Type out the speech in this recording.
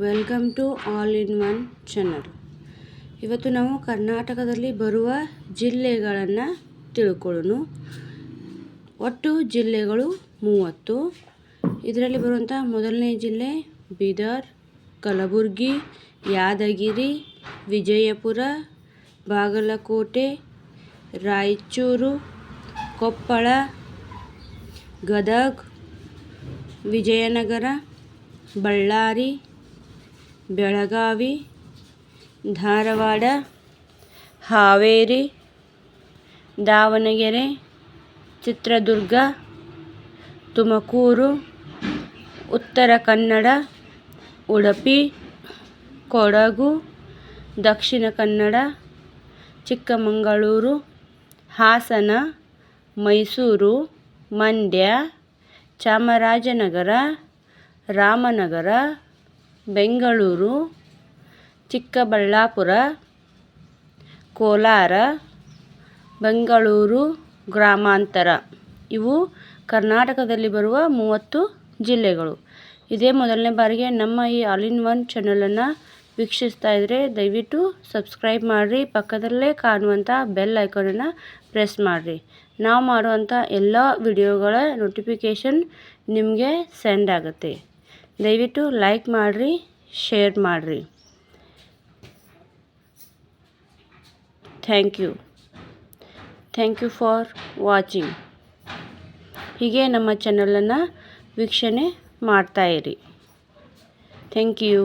Welcome to all in one channel ಇವತ್ತು ನಾವು ಕರ್ನಾಟಕದಲ್ಲಿ ಬರುವ ಜಿಲ್ಲೆಗಳನ್ನು ತಿಳ್ಕೊಳ್ಳೋಣ. ಒಟ್ಟು ಜಿಲ್ಲೆಗಳು ಮೂವತ್ತು. ಇದರಲ್ಲಿ ಬರುವಂಥ ಮೊದಲನೇ ಜಿಲ್ಲೆ ಬೀದರ್, ಕಲಬುರಗಿ, ಯಾದಗಿರಿ, ವಿಜಯಪುರ, ಬಾಗಲಕೋಟೆ, ರಾಯಚೂರು, ಕೊಪ್ಪಳ, ಗದಗ, ವಿಜಯನಗರ, ಬಳ್ಳಾರಿ ಬೆಳಗಾವಿ, ಧಾರವಾಡ, ಹಾವೇರಿ, ದಾವಣಗೆರೆ, ಚಿತ್ರದುರ್ಗ, ತುಮಕೂರು, ಉತ್ತರ ಕನ್ನಡ, ಉಡುಪಿ, ಕೊಡಗು, ದಕ್ಷಿಣ ಕನ್ನಡ, ಚಿಕ್ಕಮಗಳೂರು, ಹಾಸನ, ಮೈಸೂರು, ಮಂಡ್ಯ, ಚಾಮರಾಜನಗರ, ರಾಮನಗರ ಬೆಂಗಳೂರು, ಚಿಕ್ಕಬಳ್ಳಾಪುರ, ಕೋಲಾರ, ಬೆಂಗಳೂರು ಗ್ರಾಮಾಂತರ. ಇವು ಕರ್ನಾಟಕದಲ್ಲಿ ಬರುವ ಮೂವತ್ತು ಜಿಲ್ಲೆಗಳು. ಇದೇ ಮೊದಲನೇ ಬಾರಿಗೆ ನಮ್ಮ ಈ ಆಲ್ ಇನ್ ಒನ್ ಚಾನಲನ್ನು ವೀಕ್ಷಿಸ್ತಾ ಇದ್ದರೆ ದಯವಿಟ್ಟು ಸಬ್ಸ್ಕ್ರೈಬ್ ಮಾಡಿರಿ, ಪಕ್ಕದಲ್ಲೇ ಕಾಣುವಂಥ ಬೆಲ್ ಐಕಾನನ್ನು ಪ್ರೆಸ್ ಮಾಡಿರಿ. ನಾವು ಮಾಡುವಂಥ ಎಲ್ಲ ವಿಡಿಯೋಗಳ ನೋಟಿಫಿಕೇಷನ್ ನಿಮಗೆ ಸೆಂಡ್ ಆಗುತ್ತೆ. ದಯವಿಟ್ಟು ಲೈಕ್ ಮಾಡಿರಿ, ಶೇರ್ ಮಾಡಿರಿ. Thank you. Thank you for watching. ಹೀಗೆ ನಮ್ಮ ಚಾನಲನ್ನು ವೀಕ್ಷಣೆ ಮಾಡ್ತಾಯಿರಿ ಥ್ಯಾಂಕ್ ಯು.